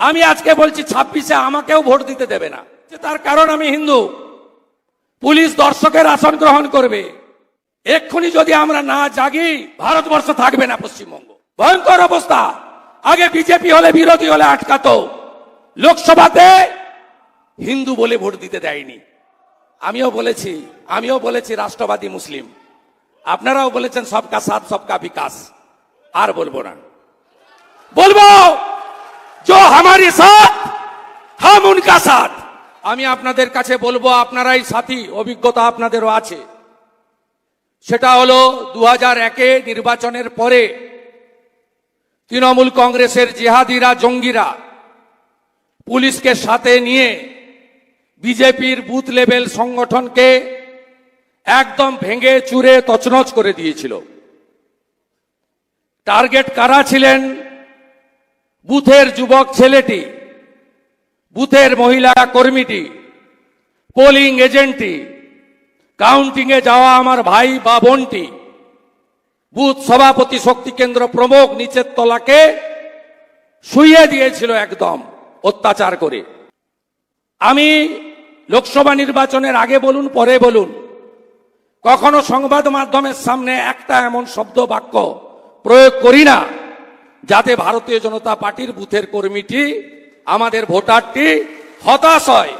আমি আজকে বলছি, ছাব্বিশে আমাকেও ভোট দিতে দেবে না। তার কারণ আমি হিন্দু। পুলিশ দর্শকের আসন গ্রহণ করবে। এক্ষুনি যদি আমরা না জাগি, ভারতবর্ষ থাকবে না পশ্চিমবঙ্গ। ভয়ঙ্কর অবস্থা। আগে বিজেপি হলে, বিরোধী হলে আটকাতো। লোকসভাতে হিন্দু বলে ভোট দিতে দেয়নি। আমিও বলেছি আমিও বলেছি রাষ্ট্রবাদী মুসলিম। আপনারাও বলেছেন, সবকা সাথ, সবকা বিকাশ। আর বলব না। বলব! जो हमारे साथ हम उनका साथ আমি আপনাদের কাছে বলবো আপনারাই সাথী অভিজ্ঞতা আপনাদেরও আছে সেটা হলো দু হাজার একে নির্বাচনের পরে তৃণমূল কংগ্রেসের জেহাদিরা জঙ্গিরা পুলিশকে সাথে নিয়ে বিজেপির বুথ লেভেল সংগঠনকে একদম ভেঙে চুরে তছনছ করে দিয়েছিল টার্গেট কারা ছিলেন বুথের যুবক ছেলেটি, বুথের মহিলা কর্মীটি, পোলিং এজেন্টটি কাউন্টিং এ যাওয়া আমার ভাই বা বোনটি, বুথ সভাপতি শক্তি কেন্দ্র প্রমুখ নিচের তলাকে শুইয়ে দিয়েছিল একদম অত্যাচার করে। আমি লোকসভা নির্বাচনের আগে বলুন, পরে বলুন, কখনো সংবাদ মাধ্যমের সামনে একটা এমন শব্দ বাক্য প্রয়োগ করি না। যাতে ভারতীয় জনতা পার্টির বুথের কর্মীটি, আমাদের ভোটারটি হতাশ হয়।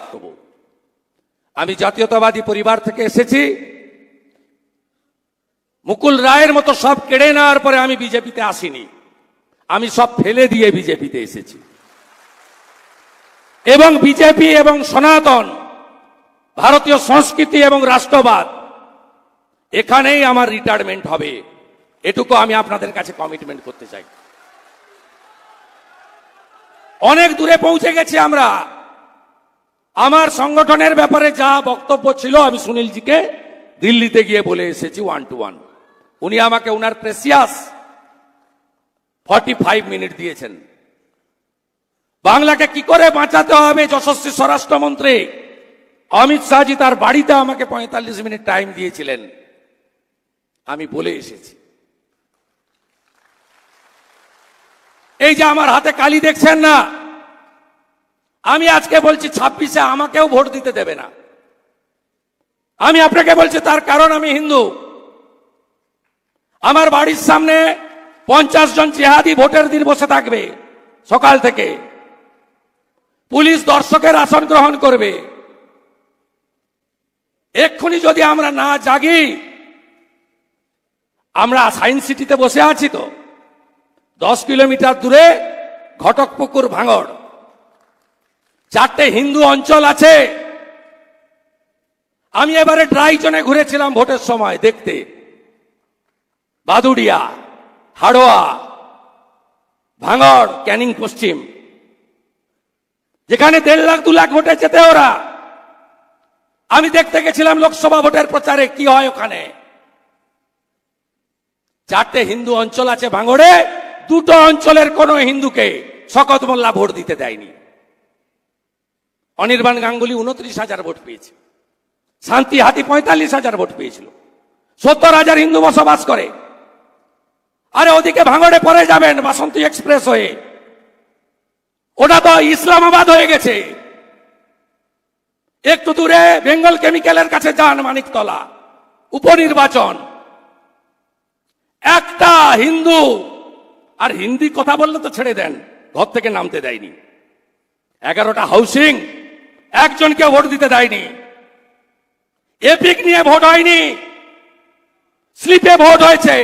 আমি জাতীয়তাবাদী পরিবার থেকে এসেছি। মুকুল রায়ের মতো সব কেড়ে নেওয়ার পরে আমি বিজেপিতে আসিনি। আমি সব ফেলে দিয়ে বিজেপিতে এসেছি। এবং বিজেপি এবং সনাতন, ভারতীয় সংস্কৃতি এবং রাষ্ট্রবাদ, এখানেই আমার রিটায়ারমেন্ট হবে। এটুকু আমি আপনাদের কাছে কমিটমেন্ট করতে চাই। অনেক দূরে পৌঁছে গেছি আমরা। আমার সংগঠনের ব্যাপারে যা বক্তব্য ছিল, আমি সুনীলজিকে দিল্লিতে গিয়ে বলে এসেছি ওয়ান টু ওয়ান উনি আমাকে উনার প্রেসিয়াস ফর্টি ফাইভ মিনিট দিয়েছেন। বাংলাকে কি করে বাঁচাতে হবে যশস্বী স্বরাষ্ট্রমন্ত্রী? অমিত শাহজি তার বাড়িতে আমাকে পঁয়তাল্লিশ মিনিট টাইম দিয়েছিলেন। আমি বলে এসেছি। এই যে আমার হাতে কালি দেখছেন না, আমি আজকে বলছি ছাব্বিশে আমাকেও ভোট দিতে দেবে না। আমি আপনাকে বলছি তার কারণ আমি হিন্দু। আমার বাড়ির সামনে পঞ্চাশ জন জেহাদি ভোটের দিন বসে থাকবে সকাল থেকে। পুলিশ দর্শকের আসন গ্রহণ করবে। এক্ষুনি যদি আমরা না জাগি, আমরা সায়েন্স সিটিতে বসে আছি তো। দশ কিলোমিটার দূরে ঘটকপুকুর ভাঙড়। চারটে হিন্দু অঞ্চল আছে। আমি এবারে ড্রাই জোনে ঘুরেছিলাম ভোটের সময়, দেখতে। বাদুড়িয়া, হাড়োয়া, ভাঙড়, ক্যানিং পশ্চিম। যেখানে দেড় লাখ, দু লাখ ভোটে যেতে ওরা। আমি দেখতে গেছিলাম লোকসভা ভোটের প্রচারে কি হয় ওখানে। চারটে হিন্দু অঞ্চল আছে ভাঙড়ে। দুটো অঞ্চলের কোন হিন্দুকে শকত মোল্লা ভোট দিতে দেয়নি। অনির্বাণ গাঙ্গুলি উনত্রিশ হাজার ভোট পেয়েছে। শান্তি হাতি পঁয়তাল্লিশ হাজার ভোট পেয়েছিল। সত্তর হাজার হিন্দু বসবাস করে। আরে ওদিকে ভাঙড়ে পরে যাবেন বাসন্তী এক্সপ্রেস হয়ে। ওটা তো ইসলামাবাদ হয়ে গেছে। একটু দূরে বেঙ্গল কেমিক্যালের কাছে যান মানিকতলা। উপনির্বাচন। একটা হিন্দু আর হিন্দি কথা বললে তো ছেড়ে দেন। ঘর থেকে নামতে দেয়নি। এগারোটা হাউসিং, একজনকে ভোট দিতে দেয়নি। এপিক নিয়ে ভোট হয়নি। স্লিপে ভোট হয়েছে।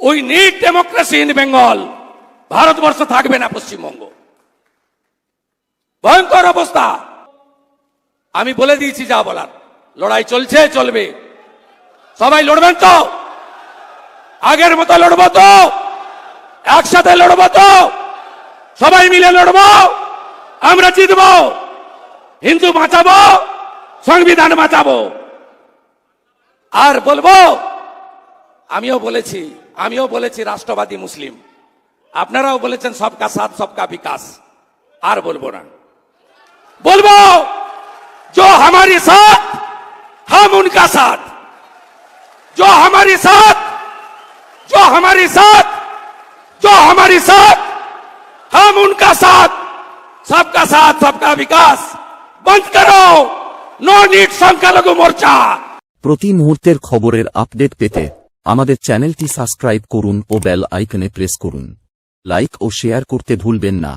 ওই neat democracy in Bengal, Bharatbarsha থাকবে না পশ্চিমবঙ্গ। ভয়ঙ্কর অবস্থা। আমি বলে দিয়েছি যা বলার। লড়াই চলছে, চলবে। সবাই লড়বেন তো? আগের মতো লড়বো তো একসাথে লড়বো তো সবাই মিলে লড়বো আমরা জিতবো হিন্দু বাঁচাবো সংবিধান বাঁচাবো আর বলবো আমিও বলেছি আমিও বলেছি রাষ্ট্রবাদী মুসলিম আপনারাও বলেছেন সবকা সাথ সবকা বিকাশ আর বলবো না বলবো जो हमारे साथ हम उनका साथ जो हमारे साथ जो हमारे साथ जो हमारे साथ हम सबका साथ सबका साथ सबका विकास बंद करो नो नीट সংখ্যালঘু মোর্চা প্রতি মুহূর্তের খবরের আপডেট পেতে আমাদের চ্যানেলটি সাবস্ক্রাইব করুন ও বেল আইকনে প্রেস করুন লাইক ও শেয়ার করতে ভুলবেন না